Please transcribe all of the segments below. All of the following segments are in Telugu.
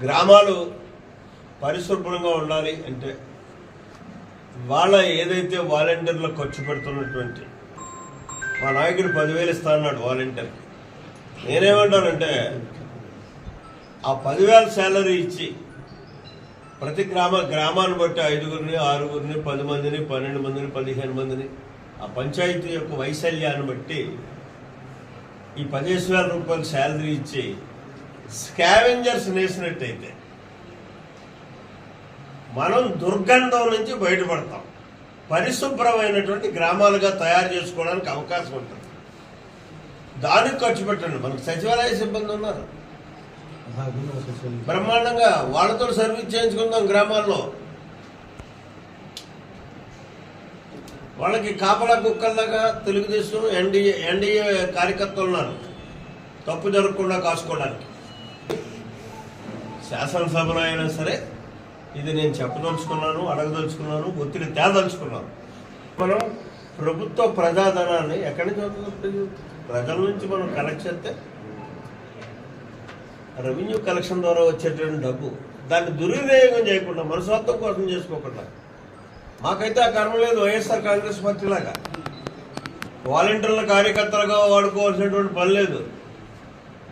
గ్రామాలు పరిశుభ్రంగా ఉండాలి అంటే వాళ్ళ ఏదైతే వాలంటీర్లు ఖర్చు పెడుతున్నటువంటి మా నాయకుడు పదివేలు ఇస్తా అన్నాడు వాలంటీర్కి నేనేమంటానంటే ఆ పదివేల శాలరీ ఇచ్చి ప్రతి గ్రామ గ్రామాన్ని బట్టి ఐదుగురిని ఆరుగురిని పది మందిని పన్నెండు మందిని పదిహేను మందిని ఆ పంచాయతీ యొక్క వైశల్యాన్ని బట్టి ఈ పదిహేను వేల రూపాయలు శాలరీ ఇచ్చి స్కావెంజర్స్ నేసినట్టయితే మనం దుర్గంధం నుంచి బయటపడతాం. పరిశుభ్రమైనటువంటి గ్రామాలుగా తయారు చేసుకోవడానికి అవకాశం ఉంటుంది. దానికి ఖర్చు పెట్టండి. మనకు సచివాలయ సిబ్బంది ఉన్నారు. బ్రహ్మాండంగా వాళ్ళతో సర్వీస్ చేయించుకుందాం గ్రామాల్లో. వాళ్ళకి కాపలా కుక్కల్లాగా తెలుగుదేశం ఎన్డీఏ ఎన్డీఏ కార్యకర్తలు ఉన్నారు. తప్పు జరగకుండా కాసుకోవడానికి. శాసనసభలో అయినా సరే ఇది నేను చెప్పదలుచుకున్నాను అడగదలుచుకున్నాను ఒత్తిడి తేదలుచుకున్నాను. మనం ప్రభుత్వ ప్రజాధనాన్ని ఎక్కడి నుంచి వస్తుంది ప్రజల నుంచి మనం కలెక్ట్ చేస్తే? రెవెన్యూ కలెక్షన్ ద్వారా వచ్చేటువంటి డబ్బు. దాన్ని దుర్వినియోగం చేయకుండా మన స్వార్థం కోసం చేసుకోకుండా. మాకైతే ఆ కర్మ లేదు వైఎస్ఆర్ కాంగ్రెస్ పార్టీ లాగా వాలంటీర్ల కార్యకర్తలుగా వాడుకోవాల్సినటువంటి పని లేదు.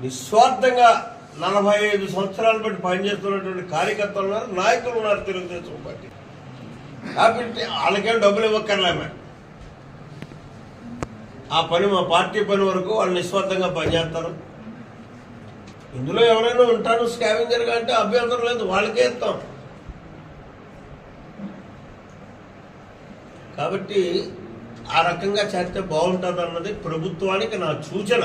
నిస్వార్థంగా నలభై ఐదు సంవత్సరాలు బట్టి పనిచేస్తున్నటువంటి కార్యకర్తలు ఉన్నారు నాయకులు ఉన్నారు తెలుగుదేశం పార్టీ. కాబట్టి వాళ్ళకేం డబ్బులు ఇవ్వక్కర్లేమే ఆ పని మా పార్టీ పని వరకు వాళ్ళు నిస్వార్థంగా పనిచేస్తారు. ఇందులో ఎవరైనా ఉంటారు స్కావింజర్గా అంటే అభ్యంతరం లేదు వాళ్ళకే ఇస్తాం. కాబట్టి ఆ రకంగా చేస్తే బాగుంటుంది అన్నది ప్రభుత్వానికి నా సూచన.